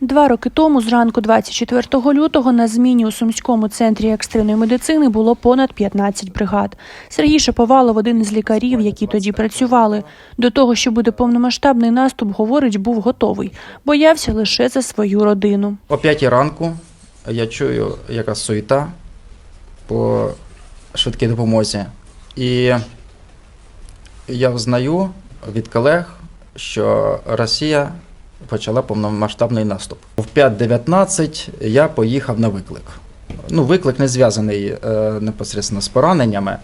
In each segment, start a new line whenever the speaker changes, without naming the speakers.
Два роки тому, зранку 24 лютого, на зміні у Сумському центрі екстреної медицини було понад 15 бригад. Сергій Шаповалов, один із лікарів, які тоді працювали. До того, що буде повномасштабний наступ, говорить, був готовий. Боявся лише за свою родину.
О 5 ранку я чую якась суєта по швидкій допомозі. І я взнаю від колег, що Росія почала повномасштабний наступ. В 5.19 я поїхав на виклик. Ну, виклик не зв'язаний е, непосередньо з пораненнями.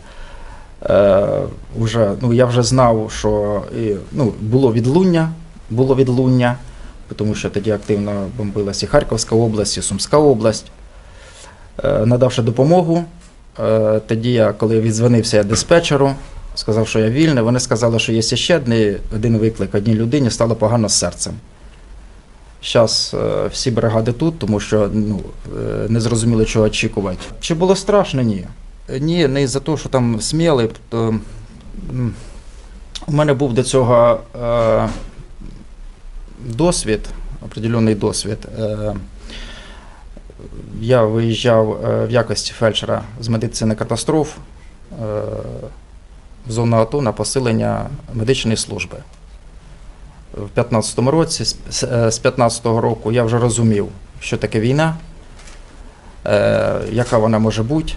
Е, вже, ну, я вже знав, що і, ну, було відлуння, було відлуння, тому що тоді активно бомбилася і Харківська область, і Сумська область. Е, надавши допомогу, е, тоді я, коли відзвонився диспетчеру, сказав, що я вільний, вони сказали, що є ще один, один виклик одній людині, стало погано з серцем. Зараз всі бригади тут, тому що ну, е, не зрозуміли, чого очікувати. Чи було страшно? Ні. Е, Ні, не із-за того, що там сміли. То, м, у мене був до цього е, досвід, определений досвід. Е, я виїжджав е, в якості фельдшера з медицини катастроф е, в зону АТО на посилення медичної служби. В 15-му році, з- з е, 15-го року, я вже розумів, що таке війна, е, яка вона може бути.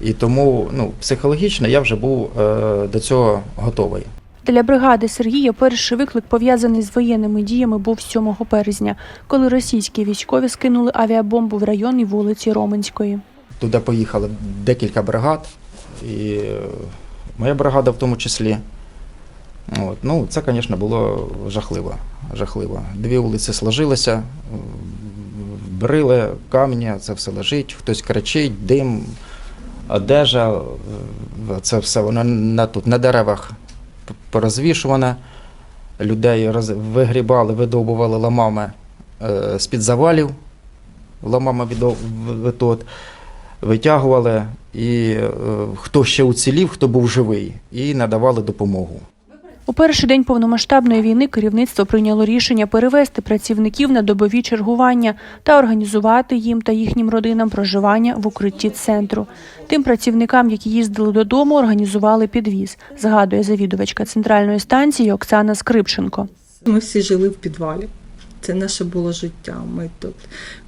І тому ну, психологічно я вже був е, до цього готовий.
Для бригади Сергія перший виклик, пов'язаний з воєнними діями, був 7 березня, коли російські військові скинули авіабомбу в районі вулиці Роменської.
Туди поїхало декілька бригад, і моя бригада в тому числі. От. Ну, це, звісно, було жахливо. жахливо. Дві вулиці сложилися, брили, камні, це все лежить, хтось кричить, дим, одежа, це все воно на, тут, на деревах порозвішуване. Людей роз, вигрібали, видовбували ламами е, з-під завалів, ламами відо- в- в- тут витягували, і е, хто ще уцілів, хто був живий, і надавали допомогу.
У перший день повномасштабної війни керівництво прийняло рішення перевести працівників на добові чергування та організувати їм та їхнім родинам проживання в укритті центру. Тим працівникам, які їздили додому, організували підвіз, згадує завідувачка центральної станції Оксана Скрипченко.
Ми всі жили в підвалі. Це наше було життя. Ми тут,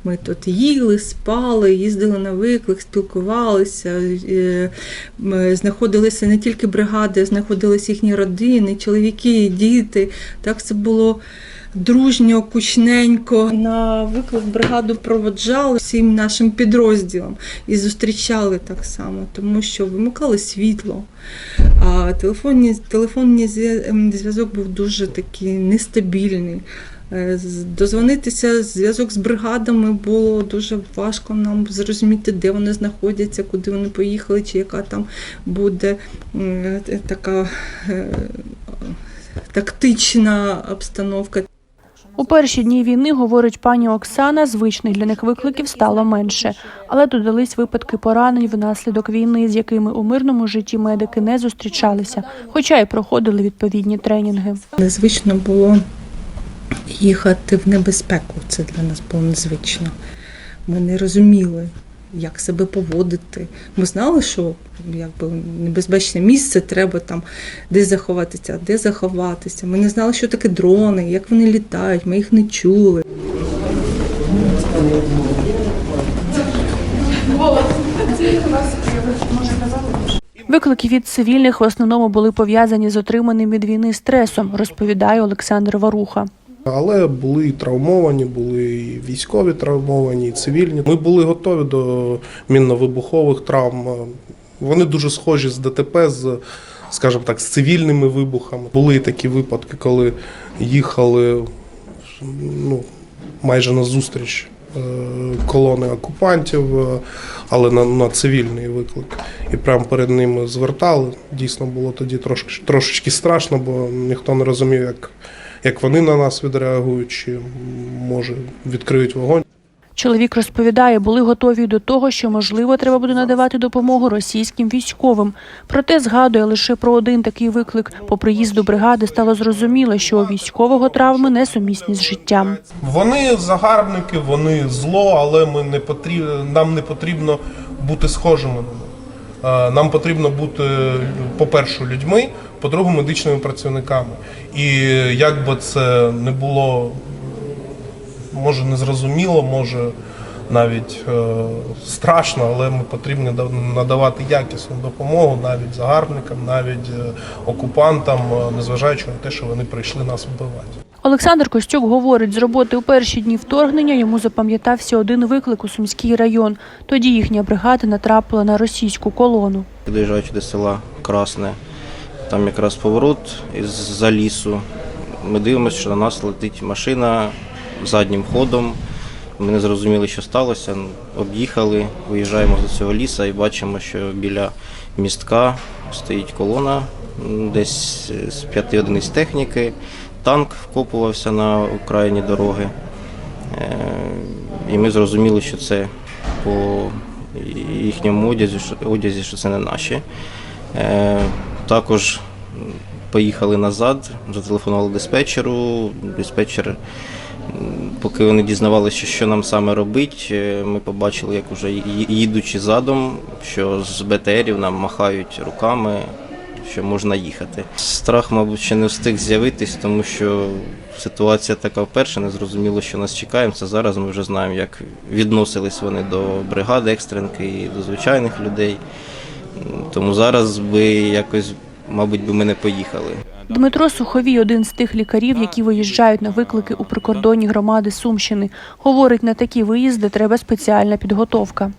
ми тут їли, спали, їздили на виклик, спілкувалися. е, Ми знаходилися не тільки бригади, знаходилися їхні родини, чоловіки, діти. Так це було дружньо, кучненько. На виклик бригаду проводжали всім нашим підрозділам і зустрічали так само, тому що вимикали світло. А телефонні, телефонний ем, зв'язок був дуже такий нестабільний. Е, Дозвонитися, зв'язок з бригадами було дуже важко нам зрозуміти, де вони знаходяться, куди вони поїхали, чи яка там буде е, така е, тактична обстановка.
У перші дні війни, говорить пані Оксана, звичних для них викликів стало менше, але додались випадки поранень внаслідок війни, з якими у мирному житті медики не зустрічалися, хоча й проходили відповідні тренінги.
Незвично було їхати в небезпеку. Це для нас було незвично. Ми не розуміли, як себе поводити. Ми знали, що якби небезпечне місце треба там де заховатися, де заховатися. Ми не знали, що таке дрони, як вони літають, ми їх не чули.
Виклики від цивільних в основному були пов'язані з отриманим від війни стресом, розповідає Олександр Варуха.
Але були і травмовані, були і військові травмовані, і цивільні. Ми були готові до мінно-вибухових травм. Вони дуже схожі з ДТП, з, скажімо так, з цивільними вибухами. Були такі випадки, коли їхали ну, майже на зустріч е, колони окупантів, е, але на, на цивільний виклик. І прямо перед ними звертали. Дійсно було тоді трошки, трошечки страшно, бо ніхто не розумів, як, як вони на нас відреагують, чи може відкриють вогонь.
Чоловік розповідає, були готові до того, що можливо треба буде надавати допомогу російським військовим. Проте згадує лише про один такий виклик. По приїзду бригади стало зрозуміло, що у військового травми несумісні з життям.
Вони загарбники, вони зло, але ми не потрібно, нам не потрібно бути схожими на них. Е, Нам потрібно бути, по-перше, людьми, по-друге, медичними працівниками. І як би це не було, може незрозуміло, може навіть е, страшно, але ми потрібні да- надавати якісну допомогу навіть загарбникам, навіть е, окупантам, незважаючи на те, що вони прийшли нас вбивати.
Олександр Костюк говорить, з роботи у перші дні вторгнення йому запам'ятався один виклик у Сумський район. Тоді їхня бригада натрапила на російську колону.
Доїжджаючи до села Красне, там якраз поворот із-за лісу. Ми дивимося, що на нас летить машина заднім ходом. Ми не зрозуміли, що сталося. Об'їхали, виїжджаємо з цього лісу і бачимо, що біля містка стоїть колона, десь з п'яти одиниць техніки. Танк вкопувався на окраїні дороги. Е, І ми зрозуміли, що це по їхньому одязі, одязі, що це не наші. Е, Також поїхали назад, зателефонували диспетчеру. Диспетчер, поки вони дізнавалися, що нам саме робить, е, ми побачили, як вже їдучи задом, що з БТРів нам махають руками, що можна їхати. Страх, мабуть, ще не встиг з'явитись, тому що ситуація така вперше, не зрозуміло, що нас чекає. Це зараз ми вже знаємо, як відносились вони до бригади екстренки і до звичайних людей. Тому зараз би якось, мабуть, би ми не поїхали.
Дмитро Суховій один з тих лікарів, які виїжджають на виклики у прикордонні громади Сумщини. Говорить, на такі виїзди треба спеціальна підготовка.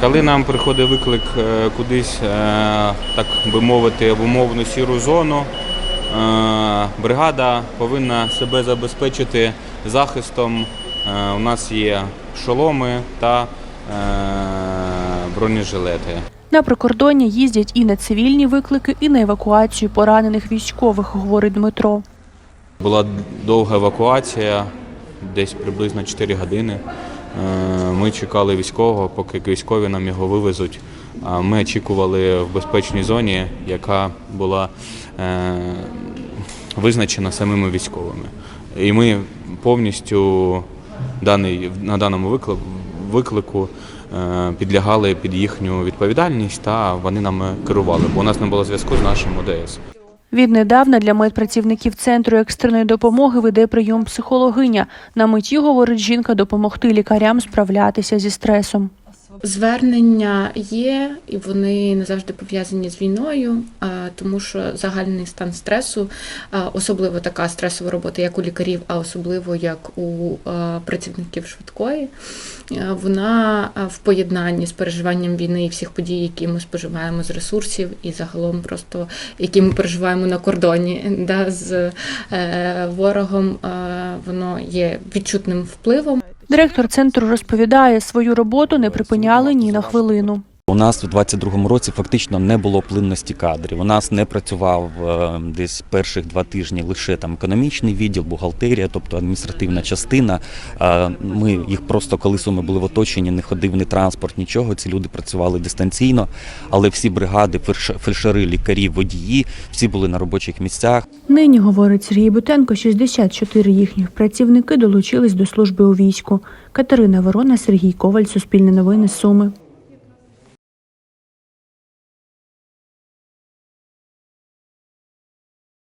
Коли нам приходить виклик е, кудись, е, так би мовити, в умовну сіру зону, е, бригада повинна себе забезпечити захистом. У нас є шоломи та бронежилети.
На прикордонні їздять і на цивільні виклики, і на евакуацію поранених військових, говорить Дмитро.
Була довга евакуація, десь приблизно 4 години. Е, Ми чекали військового, поки військові нам його вивезуть. Ми очікували в безпечній зоні, яка була е, визначена самими військовими. І ми повністю на даному виклику, виклику е, підлягали під їхню відповідальність та вони нами керували, бо у нас не було зв'язку з нашим ОДС.
Віднедавна для медпрацівників центру екстреної допомоги веде прийом психологиня. На меті, говорить жінка, допомогти лікарям справлятися зі стресом.
Звернення є, і вони не завжди пов'язані з війною, тому що загальний стан стресу, особливо така стресова робота, як у лікарів, а особливо як у працівників швидкої, вона в поєднанні з переживанням війни і всіх подій, які ми споживаємо з ресурсів, і загалом просто які ми переживаємо на кордоні да, з е, ворогом, воно є відчутним впливом.
Директор центру розповідає, свою роботу не припиняли ні на хвилину.
У нас в 22-му році фактично не було плинності кадрів. У нас не працював е, десь перших два тижні лише там економічний відділ, бухгалтерія, тобто адміністративна частина. Ми їх просто коли суми були в оточенні, не ходив ні транспорт, нічого. Ці люди працювали дистанційно, але всі бригади, фельдш- фельдшери, лікарі, водії, всі були на робочих місцях.
Нині, говорить Сергій Бутенко, 64 їхніх працівники долучились до служби у війську. Катерина Ворона, Сергій Коваль, Суспільне новини, Суми.